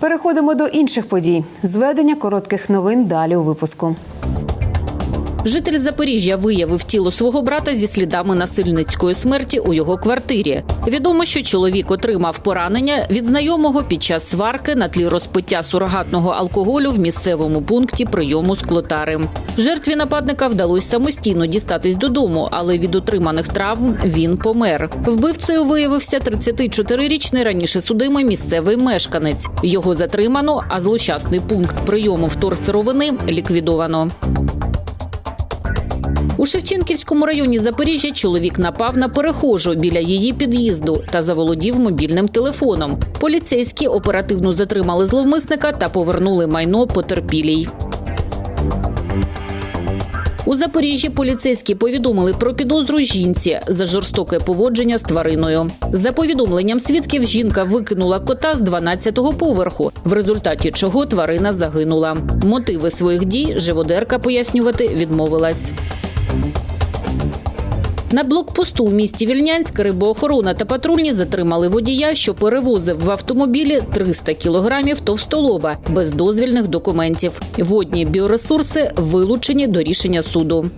Переходимо до інших подій. Зведення коротких новин далі у випуску. Житель Запоріжжя виявив тіло свого брата зі слідами насильницької смерті у його квартирі. Відомо, що чоловік отримав поранення від знайомого під час сварки на тлі розпиття сурогатного алкоголю в місцевому пункті прийому склотари. Жертві нападника вдалося самостійно дістатись додому, але від отриманих травм він помер. Вбивцею виявився 34-річний раніше судимий місцевий мешканець. Його затримано, а злощасний пункт прийому вторсировини ліквідовано. У Шевченківському районі Запоріжжя чоловік напав на перехожу біля її під'їзду та заволодів мобільним телефоном. Поліцейські оперативно затримали зловмисника та повернули майно потерпілій. У Запоріжжі поліцейські повідомили про підозру жінці за жорстоке поводження з твариною. За повідомленням свідків, жінка викинула кота з 12-го поверху, в результаті чого тварина загинула. Мотиви своїх дій живодерка пояснювати відмовилась. На блокпосту у місті Вільнянськ рибоохорона та патрульні затримали водія, що перевозив в автомобілі 300 кілограмів товстолоба без дозвільних документів. Водні біоресурси вилучені до рішення суду.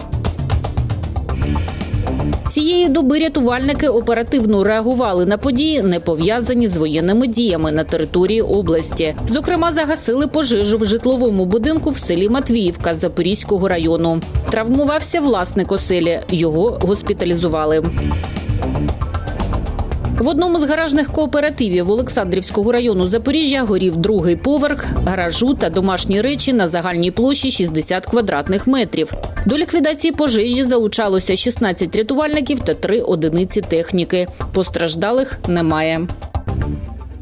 Цієї доби рятувальники оперативно реагували на події, не пов'язані з воєнними діями на території області. Зокрема, загасили пожежу в житловому будинку в селі Матвіївка Запорізького району. Травмувався власник оселі. Його госпіталізували. В одному з гаражних кооперативів Олександрівського району Запоріжжя горів другий поверх гаражу та домашні речі на загальній площі 60 квадратних метрів. До ліквідації пожежі залучалося 16 рятувальників та 3 одиниці техніки. Постраждалих немає.